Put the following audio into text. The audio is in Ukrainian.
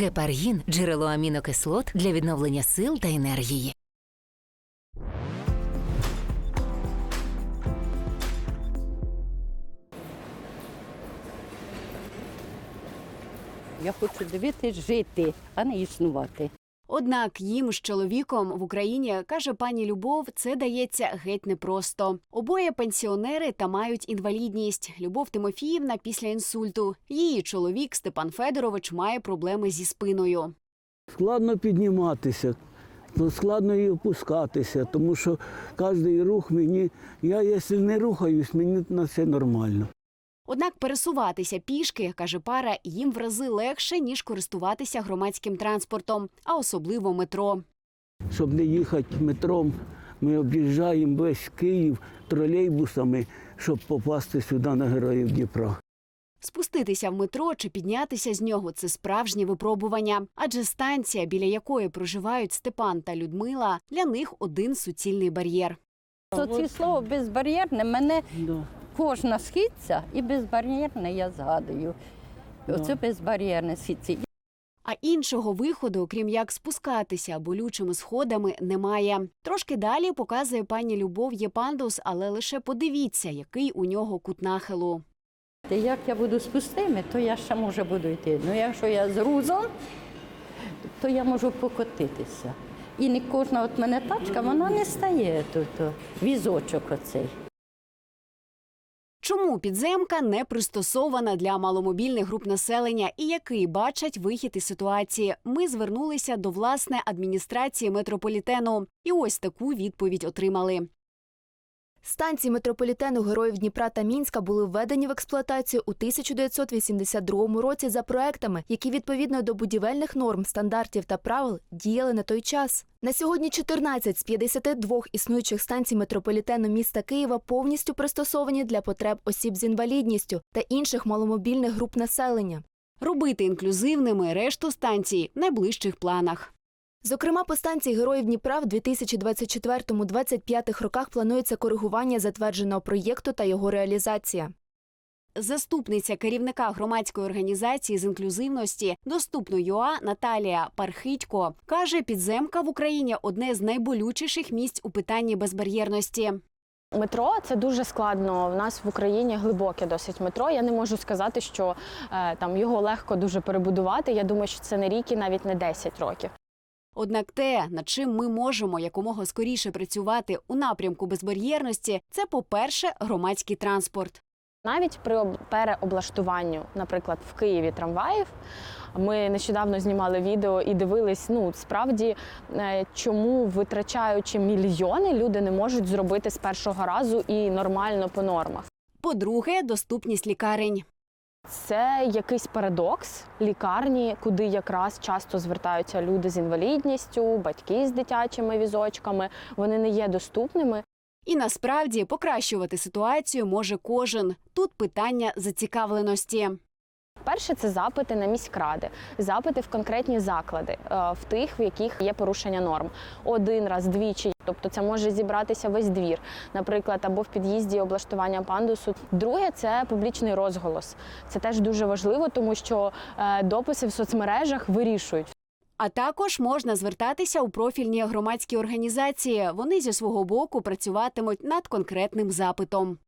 Гепаргін джерело амінокислот для відновлення сил та енергії. Я хочу дивитись жити, а не існувати. Однак їм з чоловіком в Україні каже пані Любов, це дається геть непросто. Обоє пенсіонери та мають інвалідність. Любов Тимофіївна після інсульту. Її чоловік Степан Федорович має проблеми зі спиною. Складно підніматися, то складно і опускатися, тому що кожен рух мені, я якщо не рухаюсь, мені на все нормально. Однак пересуватися пішки, каже пара, їм в рази легше ніж користуватися громадським транспортом, а особливо метро. Щоб не їхати метром, ми об'їжджаємо весь Київ тролейбусами, щоб попасти сюди на героїв Дніпра. Спуститися в метро чи піднятися з нього це справжнє випробування, адже станція, біля якої проживають Степан та Людмила, для них один суцільний бар'єр. То ці слово безбар'єрне мене. Кожна східця і безбар'єрне я згадую. Оце безбар'єрне східці. А іншого виходу, крім як спускатися болючими сходами, немає. Трошки далі показує пані Любов є пандус, але лише подивіться, який у нього кут нахилу. Як я буду з пустими, то я ще може буду йти. Ну якщо я з грузом, то я можу покотитися. І не кожна от мене тачка, вона не стає тут. Візочок оцей. Чому підземка не пристосована для маломобільних груп населення і який бачать вихід із ситуації? Ми звернулися до власне адміністрації метрополітену, і ось таку відповідь отримали. Станції метрополітену Героїв Дніпра та Мінська були введені в експлуатацію у 1982 році за проектами, які відповідно до будівельних норм, стандартів та правил діяли на той час. На сьогодні 14 з 52 існуючих станцій метрополітену міста Києва повністю пристосовані для потреб осіб з інвалідністю та інших маломобільних груп населення. Робити інклюзивними решту станцій в найближчих планах. Зокрема, по станції Героїв Дніпра в 2024-2025 роках планується коригування затвердженого проєкту та його реалізація. Заступниця керівника громадської організації з інклюзивності доступно ЮА Наталія Пархитько каже, підземка в Україні одне з найболючіших місць у питанні безбар'єрності. Метро це дуже складно. В нас в Україні глибоке досить метро. Я не можу сказати, що е, там його легко дуже перебудувати. Я думаю, що це не рік і навіть не 10 років. Однак те, над чим ми можемо якомога скоріше працювати у напрямку безбар'єрності, це, по-перше, громадський транспорт. Навіть при об- переоблаштуванню, наприклад, в Києві трамваїв. Ми нещодавно знімали відео і дивились, ну справді, е, чому витрачаючи мільйони, люди не можуть зробити з першого разу і нормально по нормах. По-друге, доступність лікарень. Це якийсь парадокс лікарні, куди якраз часто звертаються люди з інвалідністю, батьки з дитячими візочками. Вони не є доступними. І насправді покращувати ситуацію може кожен. Тут питання зацікавленості. Перше це запити на міськради, запити в конкретні заклади, е, в тих, в яких є порушення норм. Один раз, двічі. Тобто це може зібратися весь двір, наприклад, або в під'їзді облаштування пандусу. Друге це публічний розголос. Це теж дуже важливо, тому що е, дописи в соцмережах вирішують. А також можна звертатися у профільні громадські організації. Вони зі свого боку працюватимуть над конкретним запитом.